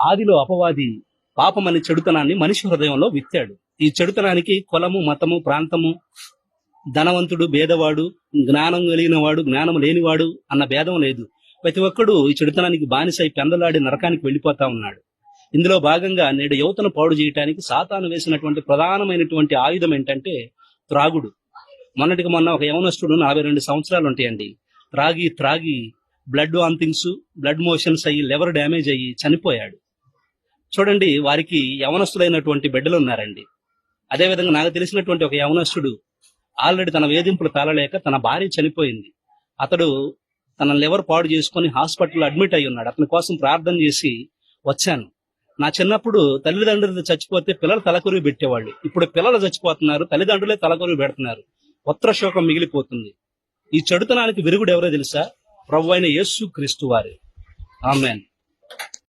ఆదిలో అపవాది పాపమని చెడుతనాన్ని మనిషి హృదయంలో విత్తాడు. ఈ చెడుతనానికి కులము మతము ప్రాంతము ధనవంతుడు భేదవాడు జ్ఞానం కలిగిన వాడు జ్ఞానం లేనివాడు అన్న భేదం లేదు. ప్రతి ఒక్కడు ఈ చెడుతనానికి బానిసై పెందలాడి నరకానికి వెళ్ళిపోతా ఉన్నాడు. ఇందులో భాగంగా నేడు యువతను పాడు చేయడానికి సాతాను వేసినటువంటి ప్రధానమైనటువంటి ఆయుధం ఏంటంటే త్రాగుడు. మొన్నటికి మొన్న ఒక యవనస్తుడు నలభై రెండు సంవత్సరాలు ఉంటాయండి. త్రాగి త్రాగి బ్లడ్ వాంతింగ్స్ బ్లడ్ మోషన్స్ అయ్యి లివర్ డ్యామేజ్ అయ్యి చనిపోయాడు. చూడండి వారికి యవనస్తులైనటువంటి బిడ్డలు ఉన్నారండి. అదేవిధంగా నాకు తెలిసినటువంటి ఒక యవనస్తుడు ఆల్రెడీ తన వేధింపులు తాళలేక తన భార్య చనిపోయింది. అతడు తన లివర్ పాడు చేసుకొని హాస్పిటల్లో అడ్మిట్ అయి ఉన్నాడు. అతని కోసం ప్రార్థన చేసి వచ్చాను. నా చిన్నప్పుడు తల్లిదండ్రులు చచ్చిపోతే పిల్లలు తలకొరివి పెట్టేవాళ్ళు. ఇప్పుడు పిల్లలు చచ్చిపోతున్నారు తల్లిదండ్రులే తలకొరివి పెడుతున్నారు. పుత్ర శోకం మిగిలిపోతుంది. ఈ చెడుతనానికి విరుగుడు ఎవరో తెలుసా? ప్రభు అయిన యేసు క్రీస్తు వారి. ఆమెన్.